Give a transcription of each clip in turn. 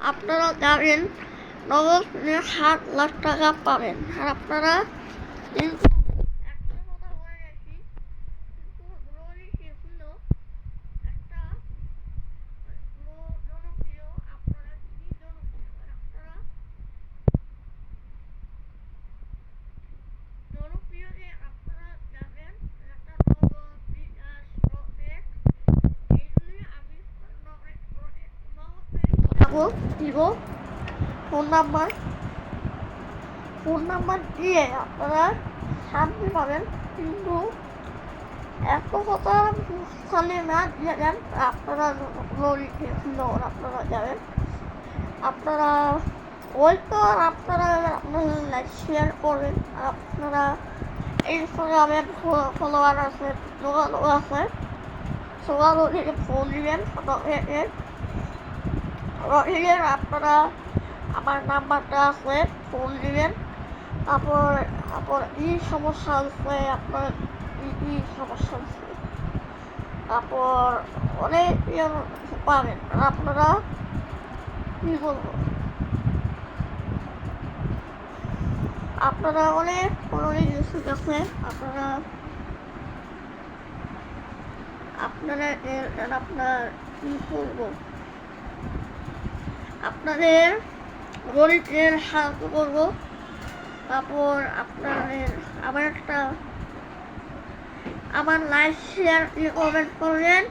আপনারা জানেন নগদ নিয়ে সাত লাখ টাকা পাবেন। আর আপনারা কিন্তু একটা কথা বলে রাখি কিন্তু রোলই শেষ হলো একটা লো- জনপ্রিয় আপনারা কি জনপ্রিয় আর আপনারা জনপ্রিয় যে আপনারা যাবেন একটা নগদ বিকাশ রকেট এইগুলি আমি নগদ যাব দিব। Phone number. ফোন নাম্বার দিয়ে আপনারা শান্তি পাবেন। কিন্তু এত কথা না, দিয়ে দেন, আপনারা ফ্লোর আপনারা যাবেন। আপনারা ওই তো আপনারা আপনারা লাইক শেয়ার করবেন আপনারা ইনস্টাগ্রামে ফলোয়ার আছে, যোগাযোগ আছে। যোগাযোগ ফোন দিবেন রকেটের রহিলের আপনারা আমার নাম্বারটা আছে, ফোন দিবেন। তারপর তারপর ই সমস্যা আছে আপনার ই সমস্যা আছে তারপর অনেক ইয়ে পাবেন আপনারা কী বলব? আপনারা অনেক অনেক কিছু আছে আপনারা। আপনারা এর- আপনার কী করব আপনাদের গরিবের সাহায্য করব। তারপর আপনাদের আবার একটা আমার লাইক শেয়ার কমেন্ট করবেন?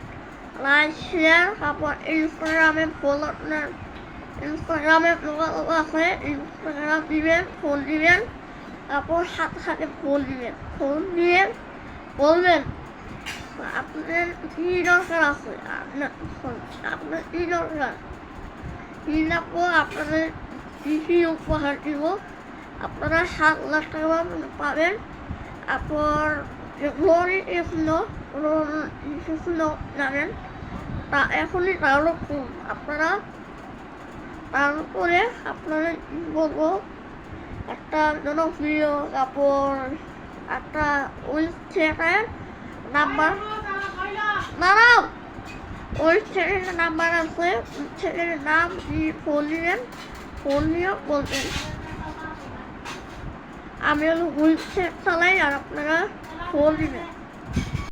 লাইক শেয়ার তারপর ইনস্টাগ্রামে ফলো আপনার ইনস্টাগ্রামে যোগাযোগ আছে। ইনস্টাগ্রাম দিবেন ফোন দিবেন। তারপর সাথে সাথে ফোন দিবেন। ফোন দিয়ে বলবেন আপনার কী দরকার আছে? আপনার আপনার কী দরকার? নিরাপদ আপনাদের কৃষি উপহার দিব আপনারা সাত লাখ টাকা পাবেন। তারপর লোন এগুলো এগুলো জানেন তা এখনই তাহলে কম আপনারা তারপরে আপনারা কি বলব, একটা জনপ্রিয় কাপড়, একটা ওই ছেলেটার নাম্বার দাঁড়াও! ওই ছেলের নাম্বার আছে। ছেলের নাম ফোন দিবেন ফোন দিয়ে বলবেন। আমি হুইল চেক চালাই আর আপনারা ফোন দিবেন।